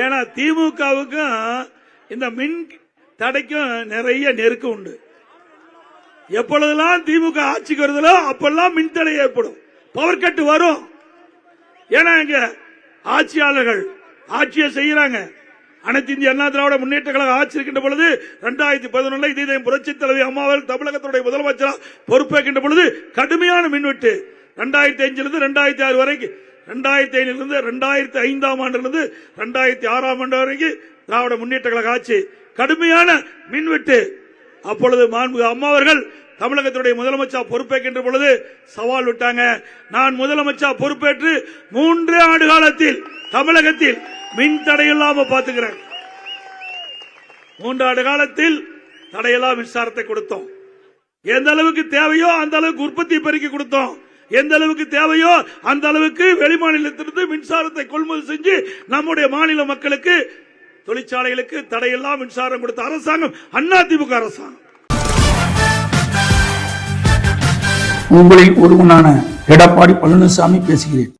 ஏன்னா திமுகவுக்கும் இந்த மின் தடைக்கும் நிறைய நெருக்கம் உண்டு. எப்பொழுதெல்லாம் திமுக ஆட்சிக்கு வருதலோ அப்பெல்லாம் மின்தடை ஏற்படும். பவர் கட் வரும். ஏன்னா இங்க ஆட்சியாளர்கள் ஆட்சியை செய்யறாங்க. அனைத்து இந்திய அண்ணா திராவிட முன்னேற்ற கழக ஆட்சி இருக்கின்ற பொழுது இரண்டாயிரத்தி பதினொன்னுல இதே புரட்சி தலைவி அம்மாவர்கள் தமிழகத்துடைய முதலமைச்சராக பொறுப்பேற்கின்ற பொழுது கடுமையான மின்வெட்டு. ரெண்டாயிரத்தி அஞ்சிலிருந்து ரெண்டாயிரத்தி ஆறு வரைக்கும் ரெண்டாயிரத்தி ஐந்திலிருந்து ரெண்டாயிரத்தி ஐந்தாம் ஆண்டிலிருந்து ரெண்டாயிரத்தி ஆறாம் ஆண்டு வரைக்கும் திராவிட முன்னேற்ற கழக ஆட்சி கடுமையான மின்வெட்டு. அப்பொழுது மாண்புக அம்மா அவர்கள் தமிழகத்துடைய முதலமைச்சர் பொறுப்பேற்கின்ற பொழுது சவால் விட்டாங்க. நான் முதலமைச்சர் பொறுப்பேற்று மூன்று ஆண்டு காலத்தில் தமிழகத்தில் மின் தடை இல்லாம பாத்துக்கிறேன் மூன்று ஆண்டு காலத்தில் தடையில்லா மின்சாரத்தை கொடுத்தோம். எந்த அளவுக்கு தேவையோ அந்த அளவுக்கு உற்பத்தி பெருக்கி கொடுத்தோம். எந்த அளவுக்கு தேவையோ அந்த அளவுக்கு வெளிமாநிலத்திலிருந்து மின்சாரத்தை கொள்முதல் செஞ்சு நம்முடைய மாநில மக்களுக்கு தொழிற்சாலைகளுக்கு தடையெல்லாம் மின்சாரம் கொடுத்த அரசாங்கம் அண்ணா திமுக அரசாங்கம். உங்களில் ஒருவனான எடப்பாடி பழனிசாமி பேசுகிறேன்.